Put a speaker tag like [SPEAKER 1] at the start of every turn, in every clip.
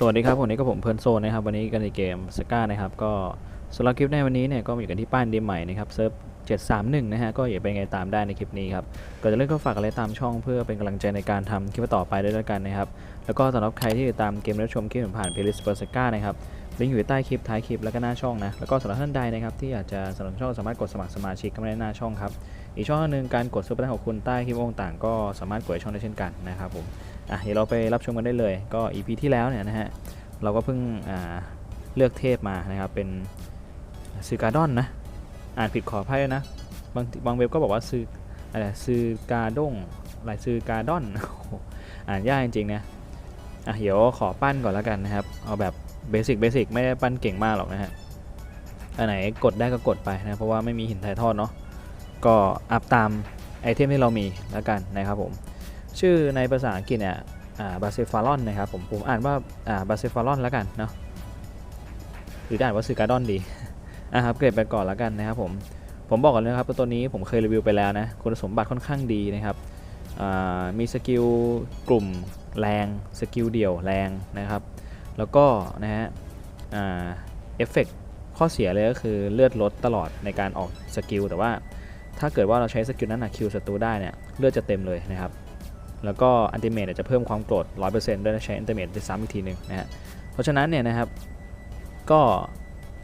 [SPEAKER 1] สวัสดีครับวันนี้ก็ผมเพลิร์นโซนนะครับวันนี้กันในเกมสก้านะครับก็สำหรับคลิปในวันนี้เนี่ยก็อยู่กันที่ป้านดีมใหม่นะครับเซิร์ฟ731 นะฮะก็อย่าไปไงตามได้ในคลิปนี้ครับก่อนจะเริ่มก็ฝากอะไรตามช่องเพื่อเป็นกำลังใจในการทำคลิปต่อไปด้วยแล้วกันนะครับแล้วก็สำหรับใครที่ติดตามเกมและชมคลิปผ่านเพลย์ลิสต์เปอร์สก้านะครับลิงก์อยู่ใต้คลิปท้ายคลิปแล้วก็หน้าช่องนะแล้วก็สำหรับท่านใดนะครับที่อยากจะสนับสนุนช่องสามารถกดสมัครสมาชิกก็ได้หน้าช่องครับ อีกช่องหนึ่งการกดซุปเปอร์ของคุณใต้คลิปต่างก็สามารถกดช่องได้เช่นกันนะครับผมอะเดี๋ยวเราไปรับชมกันได้เลยก็ EP ที่แล้วเนี่ยนะฮะเราก็เพิ่งเลือกเทพมานะครับเป็นซือการ์ดอนนะอ่านผิดขออภัยนะบางบางเว็บก็บอกว่าซืออะไรซือกาด้งอะไรซือการ์ดอนอ่านยากจริงๆนะอะเดี๋ยวขอปั้นก่อนแล้วกันนะครับ เอาแบบเบสิกเบสิกไม่ได้ปั้นเก่งมากหรอกนะฮะอันไหนกดได้ก็กดไปนะเพราะว่าไม่มีหินถ่ายทอดเนาะ ก็อัพตามไอเทมที่เรามีแล้วกันนะครับผม ชื่อในภาษาอังกฤษเนี่ยบาเซฟารอนนะครับผมผมอ่านว่าบาเซฟารอนแล้วกันเนาะหรืออ่านว่าซือการ์ดอนดีอะครับเกรดไปก่อนแล้วกันนะครับผมผมบอกก่อนเลยครับว่าตัวนี้ผมเคยรีวิวไปแล้วนะคุณสมบัติค่อนข้างดีนะครับมีสกิลกลุ่มแรงสกิลเดี่ยวแรงนะครับ แล้วก็นะฮะเอฟเฟกข้อเสียเลยก็คือเลือดลดตลอดในการออกสกิลแต่ว่า ถ้าเกิดว่าเราใช้สกิลนั้นนะคิวศัตรูได้เนี่ยเลือดจะเต็มเลยนะครับ แล้วก็อันติเมตจะเพิ่มความโกรธ100%ด้วยใช้อันติเมตไปซ้ำอีกทีหนึ่งนะฮะเพราะฉะนั้นเนี่ยนะครับก็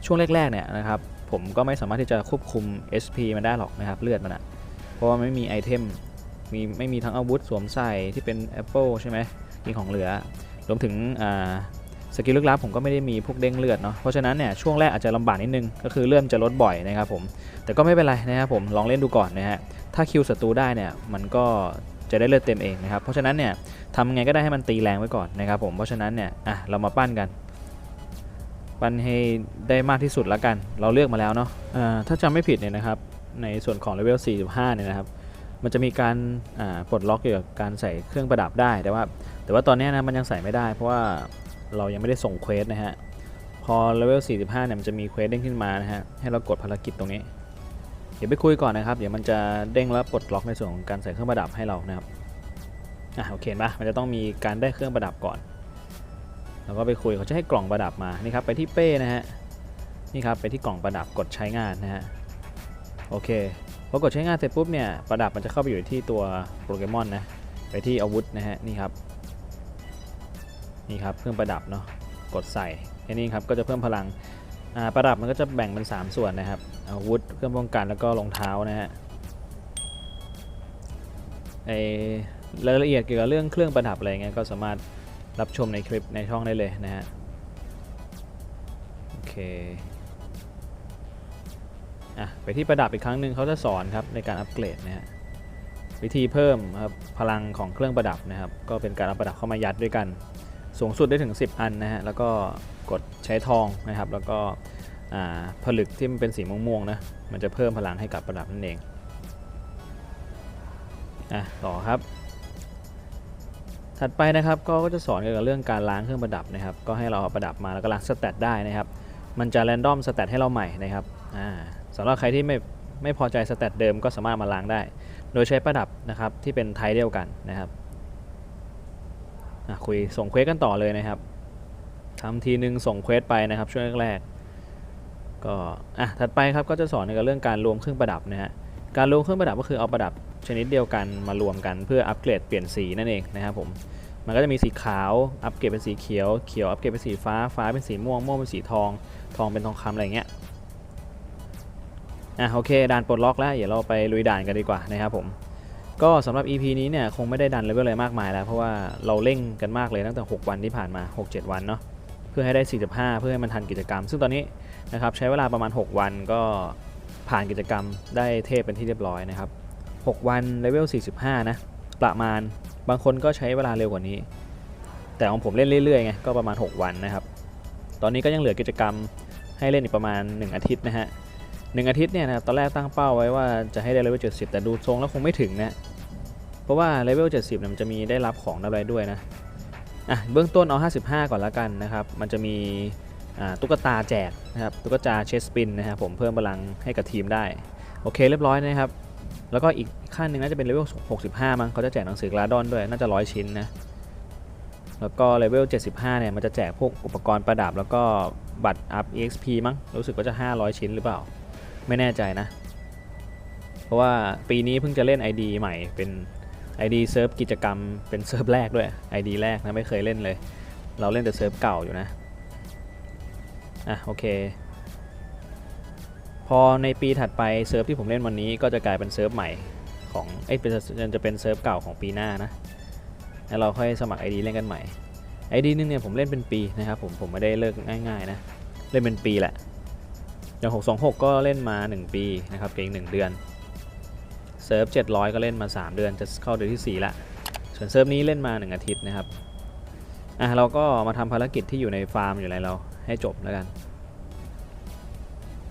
[SPEAKER 1] ช่วงแรกๆเนี่ยนะครับผมก็ไม่สามารถที่จะควบคุม SP มันได้หรอกนะครับเลือดมันอะเพราะว่าไม่มีไอเทมมีไม่มีทั้งอาวุธสวมใส่ที่เป็น Apple ใช่ไหมมีของเหลือรวมถึงอ่า สกิลลึกลับผมก็ไม่ได้มีพวกเด้งเลือดเนาะเพราะฉะนั้นเนี่ยช่วงแรกอาจจะลำบากนิดนึงก็คือเริ่มจะลดบ่อยนะครับผมแต่ก็ไม่เป็นไรนะครับผมลองเล่นดูก่อนนะฮะถ้าคิวศัตรูได้เนี่ยมันก็จะได้เลือดเต็มเองนะครับเพราะฉะนั้นเนี่ยทำไงก็ได้ให้มันตีแรงไว้ก่อนนะครับผมเพราะฉะนั้นเนี่ยอะเรามาปั้นกัน ปั้นให้ได้มากที่สุดล้วกัน เราเลือกมาแล้วเนาะอ่าถ้าจำไม่ผิดเนี่ยนะครับในส่วนของเลเวล 45 เนี่ยนะครับมันจะมีการอ่าปลดล็อกเกี่ยวกับการใส่เครื่องประดับได้แต่ว่า แต่ว่าตอนนี้นะมันยังใส่ไม่ได้เพราะว่า เรายังไม่ได้ส่งเควสนะฮะ พอเลเวล 45 เนี่ยมันจะมีเควสเด้งขึ้นมานะฮะ ให้เรากดภารกิจตรงนี้ เดี๋ยวไปคุยก่อนนะครับ เดี๋ยวมันจะเด้งแล้วปลดล็อกในส่วนของการใส่เครื่องประดับให้เรานะครับ อะโอเคปะมันจะต้องมีการได้เครื่องประดับก่อน แล้วก็ไปคุยเขาจะให้กล่องประดับมา นี่ครับไปที่เป้นะฮะ นี่ครับไปที่กล่องประดับกดใช้งานนะฮะ โอเคพอกดใช้งานเสร็จปุ๊บเนี่ยประดับมันจะเข้าไปอยู่ที่ตัวโปเกมอนนะ ไปที่อาวุธนะฮะ นี่ครับ นี่ครับเครื่องประดับเนาะกดใส่แค่นี้ครับก็จะเพิ่มพลังประดับมันก็จะแบ่งเป็น 3 ส่วนนะครับอาวุธเครื่องป้องกันแล้วก็รองเท้านะฮะไอรายละเอียดเกี่ยวกับเรื่องเครื่องประดับอะไรเงี้ยก็สามารถรับชมในคลิปในช่องได้เลยนะฮะโอเคอะไปที่ประดับอีกครั้งหนึ่งเขาจะสอนครับในการอัปเกรดนะฮะวิธีเพิ่มครับพลังของเครื่องประดับนะครับ ก็เป็นการเอาประดับเข้ามายัดด้วยกัน สูงสุดได้ถึง 10 อันนะฮะ แล้วก็กดใช้ทองนะครับ แล้วก็ผลึกที่มันเป็นสีม่วงๆนะ มันจะเพิ่มพลังให้กับประดับนั่นเอง อะ ต่อครับ ถัดไปนะครับ ก็จะสอนเกี่ยวกับเรื่องการล้างเครื่องประดับนะครับ ก็ให้เราเอาประดับมาแล้วก็ล้างสแตทได้นะครับ มันจะแรนดอมสแตทให้เราใหม่นะครับ อ่าสำหรับใครที่ไม่ไม่พอใจสแตทเดิมก็สามารถมาล้างได้ โดยใช้ประดับนะครับที่เป็นไทป์เดียวกันนะครับ คุยส่งเควสกันต่อเลยนะครับทำทีนึงส่งเควสไปนะครับช่วงแรกๆก็อะถัดไปครับก็จะสอนในเรื่องการรวมเครื่องประดับนะฮะการรวมเครื่องประดับก็คือเอาประดับชนิดเดียวกันมารวมกันเพื่ออัปเกรดเปลี่ยนสีนั่นเองนะครับผมมันก็จะมีสีขาวอัปเกรดเป็นสีเขียวเขียวอัปเกรดเป็นสีฟ้าฟ้าเป็นสีม่วงม่วงเป็นสีทอง ทองเป็นทองคำอะไรเงี้ยอะโอเคด่านปลดล็อกแล้วเดี๋ยวเราไปลุยด่านกันดีกว่านะครับผม ก็สำหรับ EP นี้เนี่ยคงไม่ได้ดันเลเวลอะไรมากมายแล้ว เพราะว่าเราเร่งกันมากเลยตั้งแต่ 6 วันที่ผ่านมา 6-7 วันเนาะเพื่อให้ได้ 45 เพื่อให้มันทันกิจกรรม ซึ่งตอนนี้นะครับใช้เวลาประมาณ 6 วันก็ผ่านกิจกรรมได้เทพเป็นที่เรียบร้อยนะครับ 6 วันเลเวล 45 นะ ประมาณบางคนก็ใช้เวลาเร็วกว่านี้ แต่ของผมเล่นเรื่อยๆไงก็ประมาณ 6 วันนะครับ ตอนนี้ก็ยังเหลือกิจกรรมให้เล่นอีกประมาณ 1 อาทิตย์นะฮะ หนึ่งอาทิตย์เนี่ยนะตอนแรกตั้งเป้าไว้ว่าจะให้ได้เลเวล70แต่ดูทรงแล้วคงไม่ถึงนะ เพราะว่าเลเวล70เนี่ยมันจะมีได้รับของอะไรด้วยนะอะเบื้องต้นเอา 55 ก่อนละกันนะครับ มันจะมีตุ๊กตาแจกนะครับตุ๊กตาเชสปินนะครับผมเพิ่มพลังให้กับทีมได้ โอเคเรียบร้อยนะครับ แล้วก็อีกขั้นหนึ่งน่าจะเป็นเลเวล 65 มั้งเขาจะแจกหนังสือกลาดอนด้วยน่าจะ100ชิ้นนะแล้วก็เลเวล 75 เนี่ยมันจะแจกพวกอุปกรณ์ประดับแล้วก็บัตร up exp มั้งรู้สึกว่าจะ 500 ชิ้นหรือเปล่า ไม่แน่ใจนะ เพราะว่าปีนี้เพิ่งจะเล่น ID ใหม่เป็น ID เซิร์ฟกิจกรรมเป็นเซิร์ฟแรกด้วย ID แรกนะไม่เคยเล่นเลย เราเล่นแต่เซิร์ฟเก่าอยู่นะ อะโอเค พอในปีถัดไปเซิร์ฟที่ผมเล่นวันนี้ก็จะกลายเป็นเซิร์ฟใหม่ของเอ้ยเป็นจะเป็นเซิร์ฟเก่าของปีหน้านะ แล้วเราค่อยสมัคร ID เล่นกันใหม่ ID นึงเนี่ยผมเล่นเป็นปีนะครับผมผมไม่ได้เลิกง่ายๆนะ เล่นเป็นปีแหละ อย่าง 626 ก็เล่นมา 1 ปีนะครับเพียง1เดือนเซิร์ฟ700 ก็เล่นมา 3 เดือนจะเข้าเดือนที่ 4 ละ ส่วนเซิร์ฟนี้เล่นมา 1 อาทิตย์นะครับอะเราก็มาทำภารกิจที่อยู่ในฟาร์มอยู่ไรเราให้จบแล้วกัน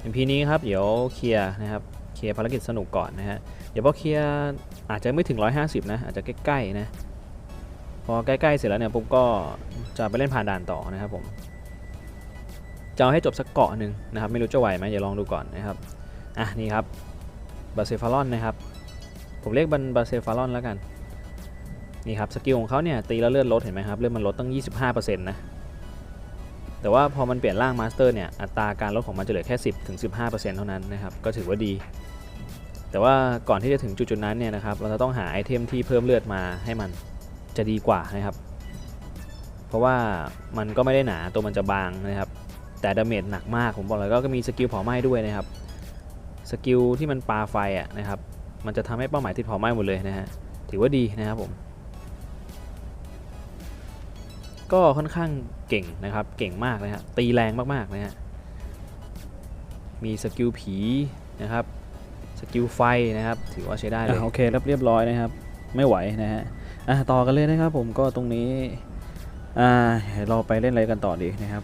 [SPEAKER 1] EP นี้ครับเดี๋ยวเคลียร์นะครับเคลียร์ภารกิจสนุกก่อนนะฮะเดี๋ยวพอเคลียร์อาจจะไม่ถึง 150 นะอาจจะใกล้ๆนะพอใกล้ๆเสร็จแล้วเนี่ยปุ๊บก็จะไปเล่นผ่านด่านต่อนะครับผม จะเอาให้จบสักเกาะหนึ่งนะครับ ไม่รู้จะไหวไหมเดี๋ยวลองดูก่อนนะครับ อะนี่ครับบาเซฟารอนนะครับ ผมเรียกบันบาเซฟารอนแล้วกัน นี่ครับสกิลของเขาเนี่ยตีแล้วเลือดลดเห็นไหมครับ เลือดมันลดตั้ง 25%นะ แต่ว่าพอมันเปลี่ยนร่างมาสเตอร์เนี่ย อัตราการลดของมันจะเหลือแค่ 10ถึง15%เท่านั้นนะครับ ก็ถือว่าดี แต่ว่าก่อนที่จะถึงจุดๆนั้นเนี่ยนะครับ เราจะต้องหาไอเทมที่เพิ่มเลือดมาให้มันจะดีกว่านะครับ เพราะว่ามันก็ไม่ได้หนาตัวมันจะบางนะครับ แต่ดาเมจหนักมากผมบอกเลยก็มีสกิลเผาไหม้ด้วยนะครับสกิลที่มันปาไฟอะนะครับ มันจะทำให้เป้าหมายติดเผาไหม้หมดเลยนะฮะถือว่าดีนะครับผม ก็ค่อนข้างเก่งนะครับเก่งมากนะฮะตีแรงมากๆนะฮะมีสกิลผีนะครับสกิลไฟนะครับ ถือว่าใช้ได้เลยโอเคเรียบร้อยนะครับ ไม่ไหวนะฮะอะต่อกันเลยนะครับผมก็ตรงนี้อ่าเราไปเล่นอะไรกันต่อดีนะครับ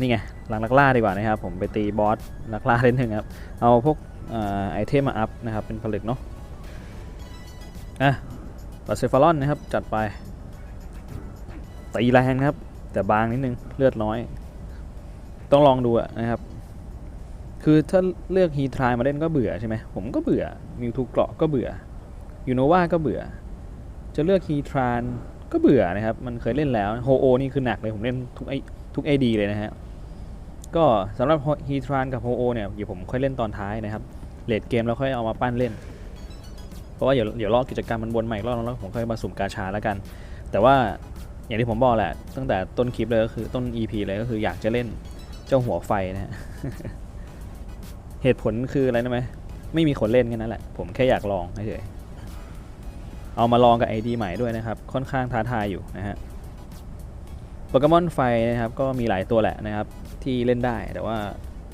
[SPEAKER 1] นี่ไงหลังนักล่าดีกว่านะครับ ผมไปตีบอสนักล่าเล่นหนึ่งครับ เอาพวกอไอเทมมาอัพนะครับ เป็นผลึกเนาะอะปัสเซฟารอนนะครับ จัดไปตีแรงนะครับ แต่บางนิดนึงเลือดน้อย ต้องลองดูนะครับ คือถ้าเลือกฮีทรายมาเล่นก็เบื่อใช่ไหมผมก็เบื่อมิวทูเกราะก็เบื่อยูโนวาก็เบื่อ จะเลือกฮีทรานก็เบื่อนะครับ มันเคยเล่นแล้วโฮโอนี่คือหนักเลยผมเล่นทุกไอ ทุกไอดีเลยนะฮะ ก็สำหรับฮีทรานกับโฮโอเนี่ยเดี๋ยวผมค่อยเล่นตอนท้ายนะครับเลดเกมแล้วค่อยเอามาปั้นเล่น เพราะว่าเดี๋ยวเดี๋ยวรอกิจกรรมมันวนใหม่อีกรอบแล้วผมค่อยมาสุ่มกาชาแล้วกัน แต่ว่าอย่างที่ผมบอกแหละ ตั้งแต่ต้นคลิปเลยก็คือต้น EP เลยก็คืออยากจะเล่นเจ้าหัวไฟนะฮะเหตุผลคืออะไรนะไหมไม่มีคนเล่นแค่นั้นแหละ ผมแค่อยากลองเฉยเอามาลองกับ ID ใหม่ด้วยนะครับ ค่อนข้างท้าทายอยู่นะฮะ โปเกมอนไฟนะครับก็มีหลายตัวแหละนะครับที่เล่นได้แต่ว่า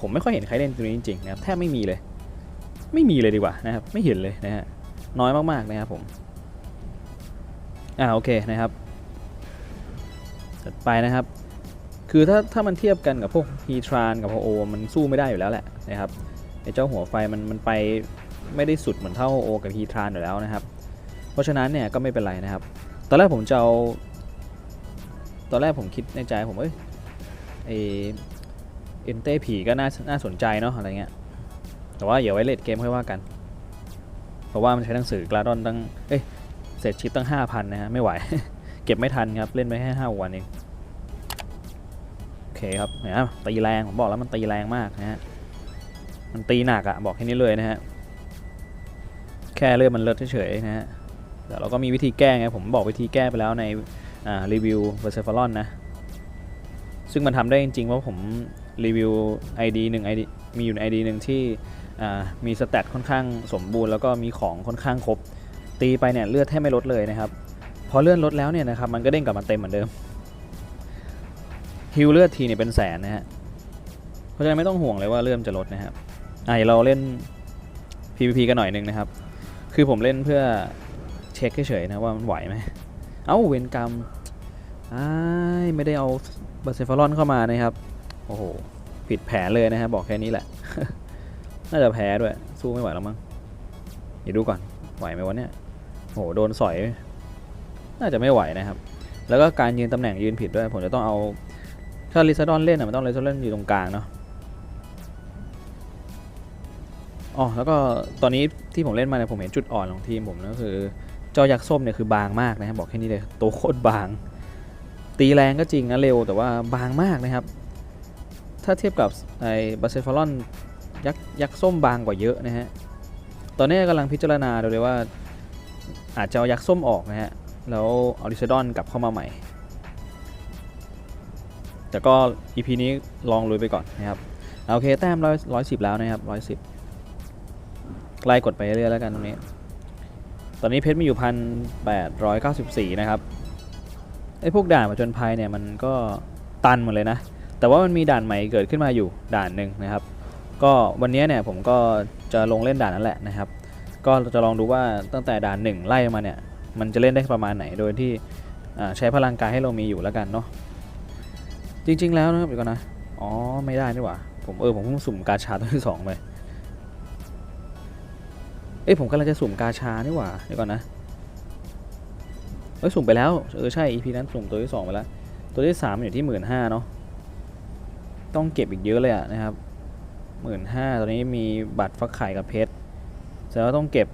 [SPEAKER 1] ผมไม่ค่อยเห็นใครเล่นตัวนี้จริงๆนะครับแทบไม่มีเลย ไม่มีเลยดีกว่านะครับไม่เห็นเลยนะฮะน้อยมากๆนะครับผมอ่าโอเคนะครับถัดไปนะครับ คือถ้าถ้ามันเทียบกันกับพวกฮีทรานกับพโอมันสู้ไม่ได้อยู่แล้วแหละนะครับไอ้เจ้าหัวไฟมันมันไปไม่ได้สุดเหมือนเท่าโอกับฮีทรานอยู่แล้วนะครับ เพราะฉะนั้นเนี่ยก็ไม่เป็นไรนะครับ ตอนแรกผมจะเอา ตอนแรกผมคิดในใจผมเอ้ยไอเอ็นเต้ผีก็น่าน่าสนใจเนาะอะไรเงี้ย แต่ว่าอย่าไว้เลดเกมค่อยว่ากัน เพราะว่ามันใช้หนังสือกราดอนตั้ง เอ้ยเสร็จชิปตั้ง 5,000 นะฮะ ไม่ไหว เก็บไม่ทันครับ เล่นไปแค่5วันเอง โอเคครับเนไหมตีแรง ผมบอกแล้วมันตีแรงมากนะฮะ มันตีหนักอะบอกแค่นี้เลยนะฮะ แค่เลือดมันเลือดเฉยๆนะฮะเดี๋ยวเราก็มีวิธีแก้ไง ผมบอกวิธีแก้ไปแล้วใน รีวิวเวอร์เซฟารอนนะ ซึ่งมันทำได้จริงๆเพราะผมรีวิว ID หนึ่ง ID มีอยู่ใน ID หนึ่งที่อ่ามีสแตทค่อนข้างสมบูรณ์แล้วก็มีของค่อนข้างครบ ตีไปเนี่ยเลือดแทบไม่ลดเลยนะครับ พอเลื่อนลดแล้วเนี่ยนะครับมันก็เด้งกลับมาเต็มเหมือนเดิมฮิลเลือดทีเนี่ยเป็นแสนนะฮะ เพราะฉะนั้นไม่ต้องห่วงเลยว่าเลื่อมจะลดนะครับอะเดี๋ยวเราเล่น PVP กันหน่อยหนึงนะครับ คือผมเล่นเพื่อเช็คเฉยๆนะว่ามันไหวไหมเอ้าเวนกรรม ไม่ได้เอาบาเซฟารอนเข้ามานะครับ โอ้โห ผิดแผนเลยนะครับบอกแค่นี้แหละ น่าจะแพ้ด้วย สู้ไม่ไหวแล้วมั้ง เดี๋ยวดูก่อน ไหวไหมวะเนี่ยโอ้โห โดนสอย น่าจะไม่ไหวนะครับ แล้วก็การยืนตำแหน่งยืนผิดด้วย ผมจะต้องเอา ถ้าลิซาดอนเล่นอะมันต้องลิซาดอนอยู่ตรงกลางเนาะ อ๋อ แล้วก็ตอนนี้ที่ผมเล่นมาเนี่ยผมเห็นจุดอ่อนของทีมผมนะก็คือ จอยักษ์ส้มเนี่ยคือบางมากนะครับบอกแค่นี้เลย ตัวโคตรบาง ตีแรงก็จริงนะเร็วแต่ว่าบางมากนะครับ ถ้าเทียบกับไอ้บาเซฟารอนยักษ์ยักษ์ส้มบางกว่าเยอะนะฮะ ตอนนี้กำลังพิจารณาดูเลยว่า อาจจะเอายักษ์ส้มออกนะฮะ แล้วเอาดิซดอนกลับเข้ามาใหม่ แต่ก็ EP นี้ลองลุยไปก่อนนะครับเอาโอเคแต้มร้อยร้อยสิบแล้วนะครับร้อยสิบใกล้กดไปเรื่อยๆแล้วกันตรงนี้ ตอนนี้เพชรมีอยู่พันแปดร้อยเก้าสิบสี่นะครับ ไอ้พวกด่านผจญภัยเนี่ยมันก็ตันหมดเลยนะ แต่ว่ามันมีด่านใหม่เกิดขึ้นมาอยู่ด่านหนึ่งนะครับ ก็วันนี้เนี่ยผมก็จะลงเล่นด่านนั้นแหละนะครับ ก็จะลองดูว่าตั้งแต่ด่านหนึ่งไล่มาเนี่ยมันจะเล่นได้ประมาณไหนโดยที่ใช้พลังกายให้เรามีอยู่แล้วกันเนาะจริง ๆ แล้วนะครับเดี๋ยวก่อนนะอ๋อไม่ได้นี่หว่าผมเออผมเพิ่งสุ่มกาชาตัวที่สองไปเอ้ยผมกำลังจะสุ่มกาชานี่หว่าเดี๋ยวก่อนนะ อ้ยสุ่มไปแล้ว เออ ใช่ EP นั้นสุ่มตัวที่สองไปแล้ว ตัวที่สามอยู่ที่หมื่นห้าเนาะ ต้องเก็บอีกเยอะเลยอะนะครับหมื่นห้าตอนนี้มีบัตรฟักไข่กับเพชรแสดงว่าต้องเก็บ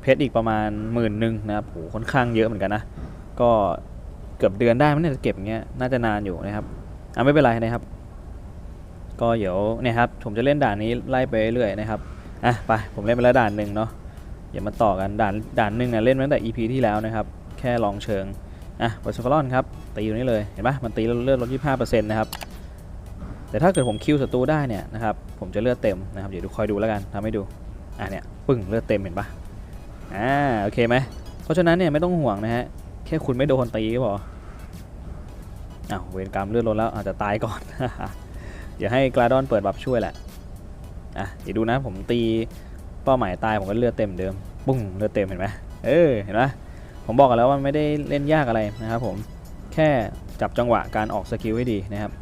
[SPEAKER 1] เพชรอีกประมาณหมื่นหนึ่งนะครับโหค่อนข้างเยอะเหมือนกันนะ ก็เกือบเดือนได้มั้เนี่ยจะเก็บเงี้ย น่าจะนานอยู่นะครับ อะไม่เป็นไรนะครับ ก็เดี๋ยวเนี่ยครับ ผมจะเล่นด่านนี้ไล่ไปเรื่อยนะครับ อะไป ผมเล่นไปแล้วด่านหนึ่งเนาะ อย่ามาต่อกันด่านด่านหนึ่งเนี่ยเล่นมาตั้งแต่ EP ที่แล้วนะครับ แค่ลองเชิง อะบอสฟารอนครับ ตีอยู่นี่เลย เห็นปะมันตีเลือดลด 25%นะครับ แต่ถ้าเกิดผมคิวศัตรูได้เนี่ยนะครับ ผมจะเลือดเต็มนะครับ เดี๋ยวดูคอยดูแล้วกันทำให้ดู อะเนี่ยปึ้งเลือดเต็มเห็นปะอ่าโอเคไหม เพราะฉะนั้นเนี่ยไม่ต้องห่วงนะฮะ แค่คุณไม่โดนตีก็พออ้าวเวรกรรมเลือดลดแล้วอาจจะตายก่อนเดี๋ยวให้กราดอนเปิดบัฟช่วยแหละ อะเดี๋ยวดูนะผมตี เป้าหมายตายผมก็เลือดเต็มเหมือนเดิมปุ้งเลือดเต็มเห็นไหมเออเห็นไหมผมบอกกันแล้วว่าไม่ได้เล่นยากอะไรนะครับผมแค่จับจังหวะการออกสกิลให้ดีนะครับ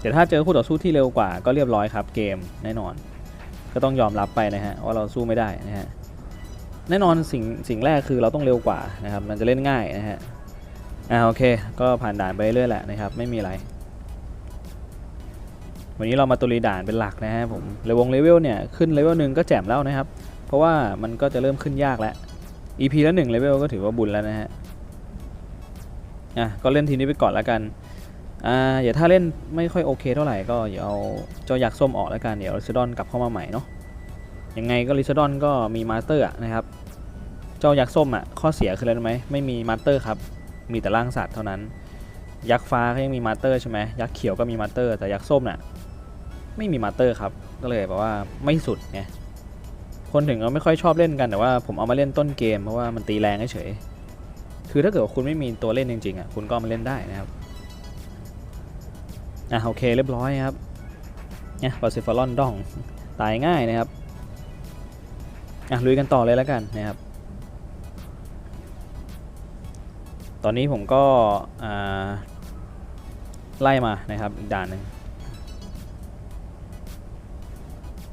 [SPEAKER 1] แต่ถ้าเจอคู่ต่อสู้ที่เร็วกว่าก็เรียบร้อยครับเกมแน่นอน ก็ต้องยอมรับไปนะฮะว่าเราสู้ไม่ได้นะฮะแน่นอนสิ่งสิ่งแรกคือเราต้องเร็วกว่านะครับมันจะเล่นง่ายนะฮะอ่าโอเค ก็ผ่านด่านไปเรื่อยแหละนะครับไม่มีอะไร วันนี้เรามาตุลีด่านเป็นหลักนะฮะผมเลวงเลเวลเนี่ยขึ้นเลเวลหนึ่งก็แจ่มแล้วนะครับ เพราะว่ามันก็จะเริ่มขึ้นยากแล้ว EP ละหนึ่งเลเวลก็ถือว่าบุญแล้วนะฮะอะก็เล่นทีนี้ไปก่อนแล้วกันอ่าอย่าถ้าเล่นไม่ค่อยโอเคเท่าไหร่ก็อย่าเอาเจ้ายักษ์ส้มออกแล้วกันเดี๋ยวลิซดอนกลับเข้ามาใหม่เนาะยังไงก็ลิซดอนก็มีมาสเตอร์อะนะครับเจ้ายักษ์ส้มอะข้อเสียคืออะไรรู้ไหมไม่มีมาสเตอร์ครับมีแต่ร่างสัตว์เท่านั้น ยักษ์ฟ้าก็ยังมีมาสเตอร์ใช่ไหมยักษ์เขียวก็มีมาสเตอร์แต่ยักษ์ส้มน่ะ ไม่มีมาเตอร์ครับ ก็เลยแบบว่าไม่สุดไง คนถึงก็ไม่ค่อยชอบเล่นกันแต่ว่าผมเอามาเล่นต้นเกมเพราะว่ามันตีแรงเฉย คือถ้าเกิดว่าคุณไม่มีตัวเล่นจริงๆอะคุณก็มาเล่นได้นะครับ อะโอเคเรียบร้อยครับ เนี่ยปาซิฟารอนดองตายง่ายนะครับ อะลุยกันต่อเลยแล้วกันนะครับ ตอนนี้ผมก็อ่าไล่มานะครับอีกด่านหนึ่ง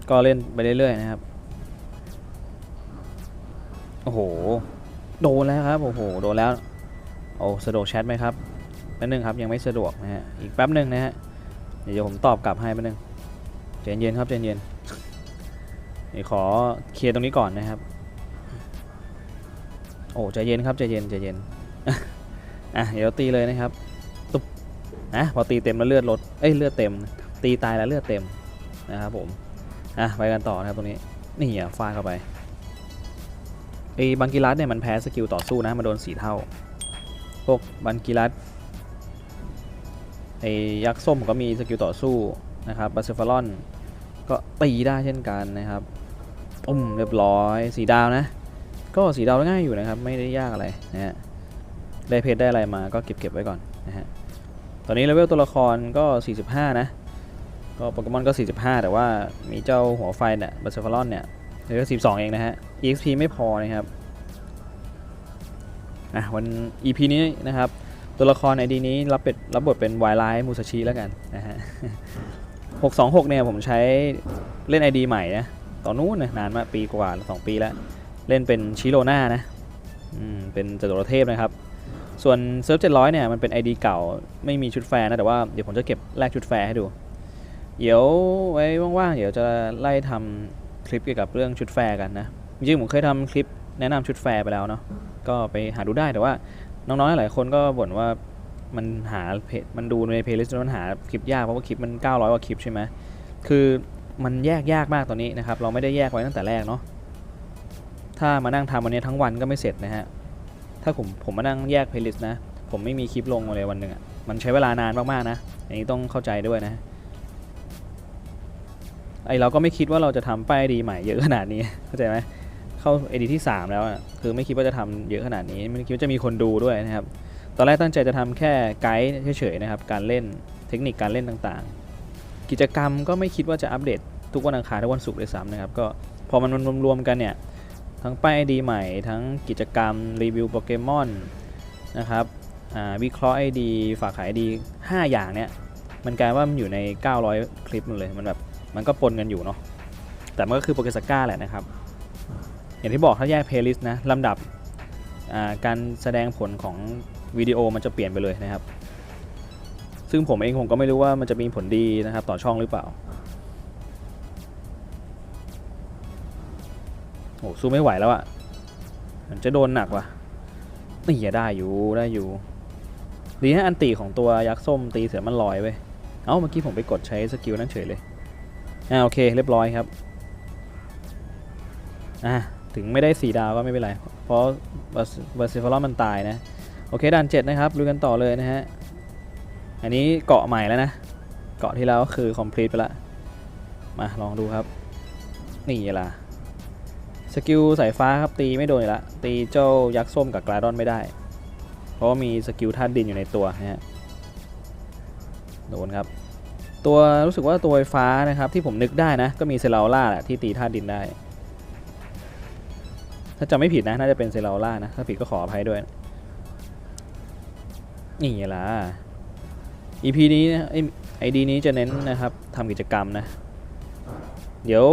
[SPEAKER 1] ก็เล่นไปเรื่อยๆนะครับ โอ้โห โดนแล้วครับ โอ้โห โดนแล้ว โอ้สะดวกแชทไหมครับแป๊บนึงครับ ยังไม่สะดวกนะฮะ อีกแป๊บนึงนะฮะ เดี๋ยวผมตอบกลับให้แป๊บนึงใจเย็นครับใจเย็นเดี๋ยวขอเคลียร์ตรงนี้ก่อนนะครับ โอ้ใจเย็นครับใจเย็นใจเย็น อะ เดี๋ยวตีเลยนะครับ ตุ๊บ นะ พอตีเต็มแล้วเลือดลด เอ้ย เลือดเต็ม ตีตายแล้วเลือดเต็มนะครับผม อะไปกันต่อนะครับตรงนี้ นี่อะฟาดเข้าไปไอ้บังกิรัสเนี่ยมันแพ้สกิลต่อสู้นะมันโดนสีเท่า พวกบังกิรัสไอ้ยักษ์ส้มก็มีสกิลต่อสู้นะครับบาเซฟารอนก็ตีได้เช่นกันนะครับอุ้มเรียบร้อยสีดาวนะ ก็สีดาวง่ายอยู่นะครับ ไม่ได้ยากอะไรนะฮะได้เพชรได้อะไรมาก็เก็บเก็บไว้ก่อนนะฮะตอนนี้เลเวลตัวละครก็ 45 นะ ก็โปเกมอนก็ 45 แต่ว่ามีเจ้าหัวไฟเนี่ยบัสเซฟารอนเนี่ยเลเวล12 เองนะฮะ EXP ไม่พอนะครับอะวัน EP นี้นะครับ ตัวละครไอดีนี้รับเป็นรับบทเป็นไวไลท์มูซาชิแล้วกันนะฮะ 626 เนี่ยผมใช้เล่น ID ใหม่นะตอนนู้นนะนานมากปีกว่าสองปีแล้ว เล่นเป็นชิโรนานะอืมเป็นจตุรเทพนะครับ ส่วนเซิร์ฟ700เนี่ยมันเป็น ID เก่าไม่มีชุดแฟร์นะ แต่ว่าเดี๋ยวผมจะเก็บแลกชุดแฟร์ให้ดู เดี๋ยวไว้ว่างๆ เดี๋ยวจะไล่ทำคลิปเกี่ยวกับเรื่องชุดแฟร์กันนะ จริงๆ ผมเคยทำคลิปแนะนำชุดแฟร์ไปแล้วเนาะ ก็ไปหาดูได้แต่ว่าน้องๆ หลายคนก็บ่นว่ามันหาเพจมันดูในเพลย์ลิสต์มันหาคลิปยากเพราะว่าคลิปมัน 900 กว่าคลิปใช่ไหมคือมันแยกยากมากตอนนี้นะครับ เราไม่ได้แยกไว้ตั้งแต่แรกเนาะ ถ้ามานั่งทำวันนี้ทั้งวันก็ไม่เสร็จนะฮะ ถ้าผมผมมานั่งแยกเพลย์ลิสต์นะ ผมไม่มีคลิปลงเลยวันหนึ่งอะ มันใช้เวลานานมากๆนะ อันนี้ต้องเข้าใจด้วยนะ ไอเราก็ไม่คิดว่าเราจะทำป้ายดีใหม่เยอะขนาดนี้เข้าใจไหมเข้าเอดีที่ 3 แล้วคือไม่คิดว่าจะทำเยอะขนาดนี้ไม่คิดว่าจะมีคนดูด้วยนะครับตอนแรกตั้งใจจะทำแค่ไกด์เฉยๆนะครับการเล่นเทคนิคการเล่นต่างๆ กิจกรรมก็ไม่คิดว่าจะอัปเดตทุกวันอังคารทุกวันศุกร์เลยซ้ำนะครับก็พอมันรวมๆกันเนี่ยทั้งป้ายไอดีใหม่ ทั้งกิจกรรมรีวิวโปเกมอนนะครับอ่าวิเคราะห์ไอดีฝากขายไอดี 5 อย่างเนี่ยมันกลายว่ามันอยู่ใน 900 คลิปเลยมันแบบ มันก็ปนกันอยู่เนาะแต่มันก็คือโปเกสก้าแหละนะครับ อย่างที่บอกถ้าแยกเพลย์ลิสต์นะลำดับาการแสดงผลของวิดีโอมันจะเปลี่ยนไปเลยนะครับ ซึ่งผมเองผมก็ไม่รู้ว่ามันจะมีผลดีนะครับ ต่อช่องหรือเปล่าโอ้สู้ไม่ไหวแล้วอะมันจะโดนหนักว่ะนี่อย่าได้อยู่ได้อยู่ดีนะอันตีของตัวยักษ์ส้มตีเสือมันลอยเว้ยเอ้าเมื่อกี้ผมไปกดใช้สกิลนั้นเฉยเลย อ่าโอเคเรียบร้อยครับอ่าถึงไม่ได้4ดาวก็ไม่เป็นไร เพราะเวอร์ซิฟอลมันตายนะ โอเคด่าน 7 นะครับดูกันต่อเลยนะฮะ อันนี้เกาะใหม่แล้วนะ เกาะที่แล้วก็คือ complete ไปละ มาลองดูครับ นี่ล่ะสกิลสายฟ้าครับตีไม่โดนอยู่ละตีเจ้ายักษ์ส้มกับกราดอนไม่ได้ เพราะว่ามีสกิลธาตุดินอยู่ในตัวนะฮะ โดนครับ ตัวรู้สึกว่าตัวไฟฟ้านะครับที่ผมนึกได้นะ ก็มีเซราล่าแหละที่ตีธาตุดินได้ ถ้าจำไม่ผิดนะ น่าจะเป็นเซราล่านะ ถ้าผิดก็ขออภัยด้วย นี่ล่ะ EP นี้ไอดีนี้จะเน้นนะครับทำกิจกรรมนะ เดี๋ยว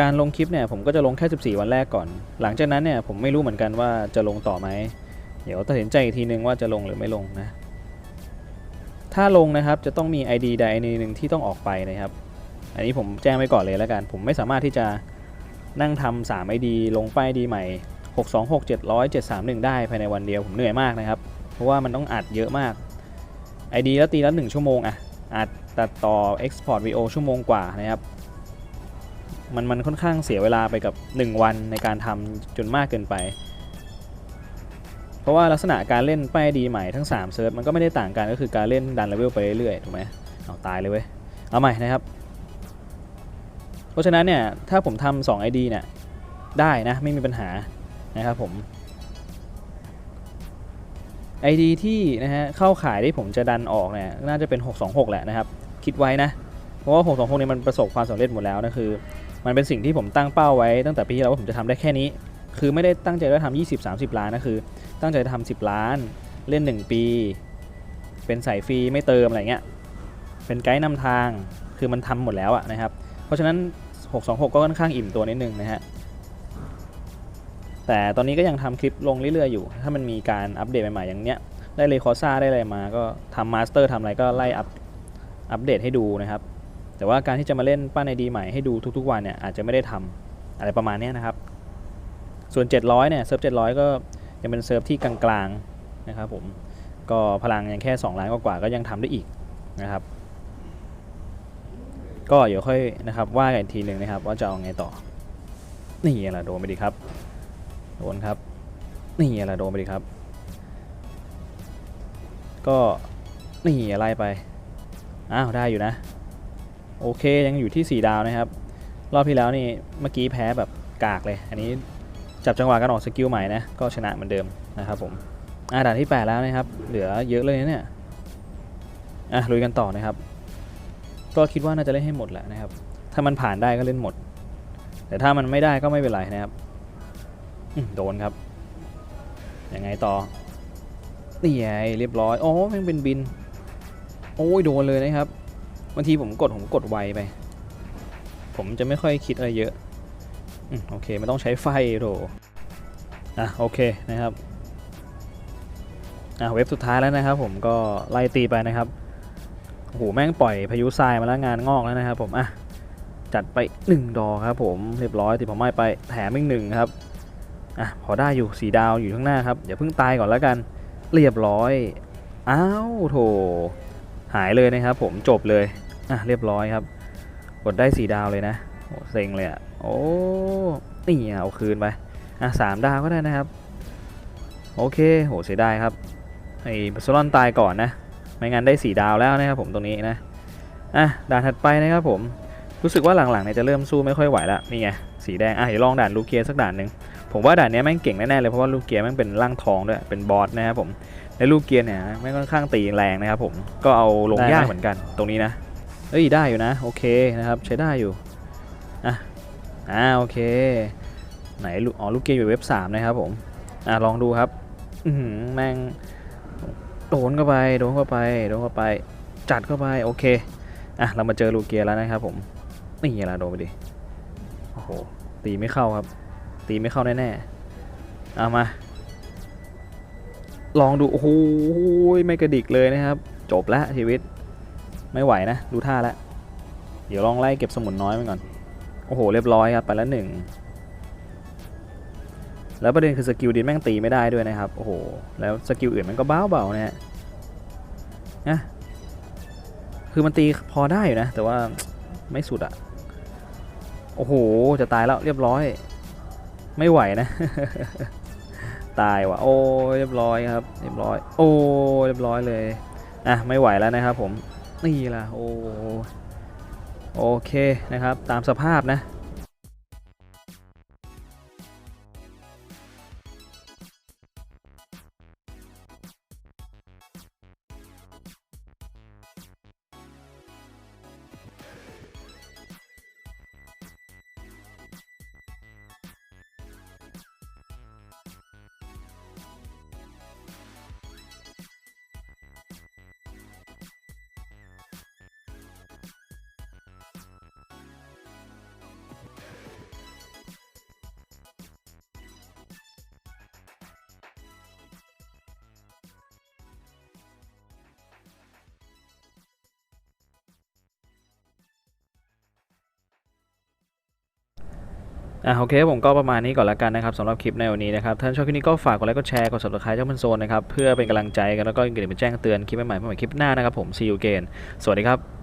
[SPEAKER 1] การลงคลิปเนี่ยผมก็จะลงแค่ 14 วันแรกก่อน หลังจากนั้นเนี่ยผมไม่รู้เหมือนกันว่าจะลงต่อไหม เดี๋ยวตัดสินใจอีกทีนึงว่าจะลงหรือไม่ลงนะ ถ้าลงนะครับจะต้องมี ID ใด ID หนึ่งที่ต้องออกไปนะครับ อันนี้ผมแจ้งไว้ก่อนเลยแล้วกัน ผมไม่สามารถที่จะนั่งทำ3 ID ลงป้าย ID ใหม่ 626 700 731 ได้ภายในวันเดียวผมเหนื่อยมากนะครับ เพราะว่ามันต้องอัดเยอะมาก ID แล้วตีละ1ชั่วโมงอะอัดตัดต่อ Export VO ชั่วโมงกว่านะครับ มันมันค่อนข้างเสียเวลาไปกับ 1 วันในการทำจนมากเกินไป เพราะว่าลักษณะการเล่นป้ายดีใหม่ทั้ง3เซิร์ฟมันก็ไม่ได้ต่างกันก็คือการเล่นดันเลเวลไปเรื่อยๆถูกไหมเอาตายเลยเว้ยเอาใหม่นะครับ เพราะฉะนั้นเนี่ยถ้าผมทำ2 ID เนี่ยได้นะไม่มีปัญหานะครับผม ID ที่นะฮะเข้าขายที่ผมจะดันออกเนี่ยน่าจะเป็น 626 แหละนะครับ คิดไว้นะ เพราะว่า 626เนี่ยมันประสบความสำเร็จหมดแล้วนะคือ มันเป็นสิ่งที่ผมตั้งเป้าไว้ตั้งแต่ปีที่แล้วว่าผมจะทำได้แค่นี้ คือไม่ได้ตั้งใจว่าทำ20 30 ล้านนะคือ ตั้งใจทำ10ล้าน เล่น 1 ปี เป็นสายฟรีไม่เติมอะไรเงี้ย เป็นไกด์นำทาง คือมันทำหมดแล้วอะนะครับ เพราะฉะนั้น 626 ก็ค่อนข้างอิ่มตัวนิดนึงนะฮะ แต่ตอนนี้ก็ยังทำคลิปลงเรื่อยๆอยู่ ถ้ามันมีการอัปเดตใหม่ๆอย่างเนี้ย ได้เลคอซ่าได้อะไรมา ก็ทำมาสเตอร์ทำอะไรก็ไล่อัปอัปเดตให้ดูนะครับ แต่ว่าการที่จะมาเล่นป้านในดีใหม่ให้ดูทุกๆวันเนี่ยอาจจะไม่ได้ทำอะไรประมาณเนี้ยนะครับ ส่วน 700 เนี่ยเซิร์ฟ700 ก็ ยังเป็นเซิร์ฟที่กลางๆนะครับผมก็พลังยังแค่ 2 ล้านกว่าก็ยังทำได้อีกนะครับ ก็เดี๋ยวค่อยนะครับว่ากันอีกทีหนึ่งนะครับ ว่าจะเอาไงต่อ นี่แหละโดนไปดีครับ โดนครับ นี่แหละโดนไปดีครับ ก็นี่อะไรไป อ้าวได้อยู่นะ โอเคยังอยู่ที่ 4 ดาวนะครับ รอบที่แล้วนี่เมื่อกี้แพ้แบบกากเลย อันนี้ จับจังหวะการออกสกิลใหม่นะก็ชนะเหมือนเดิมนะครับผมอ่าด่านที่ 8 แล้วนะครับ เหลือเยอะเลยเนี่ยอะลุยกันต่อนะครับ ก็คิดว่าน่าจะเล่นให้หมดแหละนะครับ ถ้ามันผ่านได้ก็เล่นหมด แต่ถ้ามันไม่ได้ก็ไม่เป็นไรนะครับโดนครับยังไงต่อนี่ไงเรียบร้อยโอ้แม่งเป็นบิน โอ้ยโดนเลยนะครับบางทีผมกดผมกดไวไป ผมจะไม่ค่อยคิดอะไรเยอะ โอเคไม่ต้องใช้ไฟโถอะโอเคนะครับอะเว็บสุดท้ายแล้วนะครับผมก็ไล่ตีไปนะครับโอ้โหแม่งปล่อยพายุทรายมาแล้วงานงอกแล้วนะครับผมอะจัดไป 1 ดอกครับผมเรียบร้อยติดผมไม่ไปแถมอีกหนึ่งครับอะพอได้อยู่สีดาวอยู่ข้างหน้าครับอย่าเพิ่งตายก่อนแล้วกันเรียบร้อยอ้าวโถหายเลยนะครับผมจบเลยอะเรียบร้อยครับกดได้สีดาวเลยนะโอ้เซ็งเลยอะ โอ้นี่เอาคืนไปอะสามดาวก็ได้นะครับ โอเคโหเสียดายครับไอ้บาร์เซโลนตายก่อนนะ ไม่งั้นได้สีดาวแล้วนะครับผมตรงนี้นะอะด่านถัดไปนะครับผมรู้สึกว่าหลังๆเนี่ยจะเริ่มสู้ไม่ค่อยไหวแล้วนี่ไงสีแดงอะเดี๋ยวลองด่านลูเกียสักด่านหนึ่งผมว่าด่านนี้แม่งเก่งแน่ๆเลยเพราะว่าลูเกียแม่งเป็นร่างทองด้วยเป็นบอสนะครับผมในลูเกียเนี่ยแม่งค่อนข้างตีแรงนะครับผมก็เอาลงยากเหมือนกันตรงนี้นะเอ้ยได้อยู่นะโอเคนะครับใช้ได้อยู่อะ อ่าโอเค ไหนอ๋อลูกเกียอยู่เว็บ 3 นะครับผมอะลองดูครับอือหือแม่งโดนเข้าไปโดนเข้าไปโดนเข้าไป จัดเข้าไปโอเคอะเรามาเจอลูกเกียแล้วนะครับผมนี่ละโดนไปดิโอ้โหตีไม่เข้าครับ ตีไม่เข้าแน่ๆเอามา ลองดูโอ้โหไม่กระดิกเลยนะครับ จบแล้วชีวิตไม่ไหวนะ ดูท่าแล้วเดี๋ยวลองไล่เก็บสมุนน้อยมันก่อน โอ้โห เรียบร้อยครับ ไปแล้วหนึ่ง แล้วประเด็นคือสกิลดินแม่งตีไม่ได้ด้วยนะครับ โอ้โห แล้วสกิลอื่นมันก็เบ้าเบาๆนะฮะนะคือมันตีพอได้อยู่นะ แต่ว่าไม่สุดอะโอ้โห จะตายแล้วเรียบร้อย ไม่ไหวนะ ตายว่ะ โอ้เรียบร้อยครับ เรียบร้อย โอ้เรียบร้อยเลย อะ ไม่ไหวแล้วนะครับผม นี่ล่ะ โอ้ โอเคนะครับ ตามสภาพนะ อะโอเคผมก็ประมาณนี้ก่อนละกันนะครับสำหรับคลิปในวันนี้นะครับท่านชอบคลิปนี้ก็ฝากกดไลค์กดแชร์กด subscribe เจ้าพันโซนนะครับเพื่อเป็นกำลังใจกันแล้วก็อย่าลืมไปแจ้งเตือนคลิปใหม่ๆเพื่อใหม่คลิปหน้านะครับผม see you again สวัสดีครับ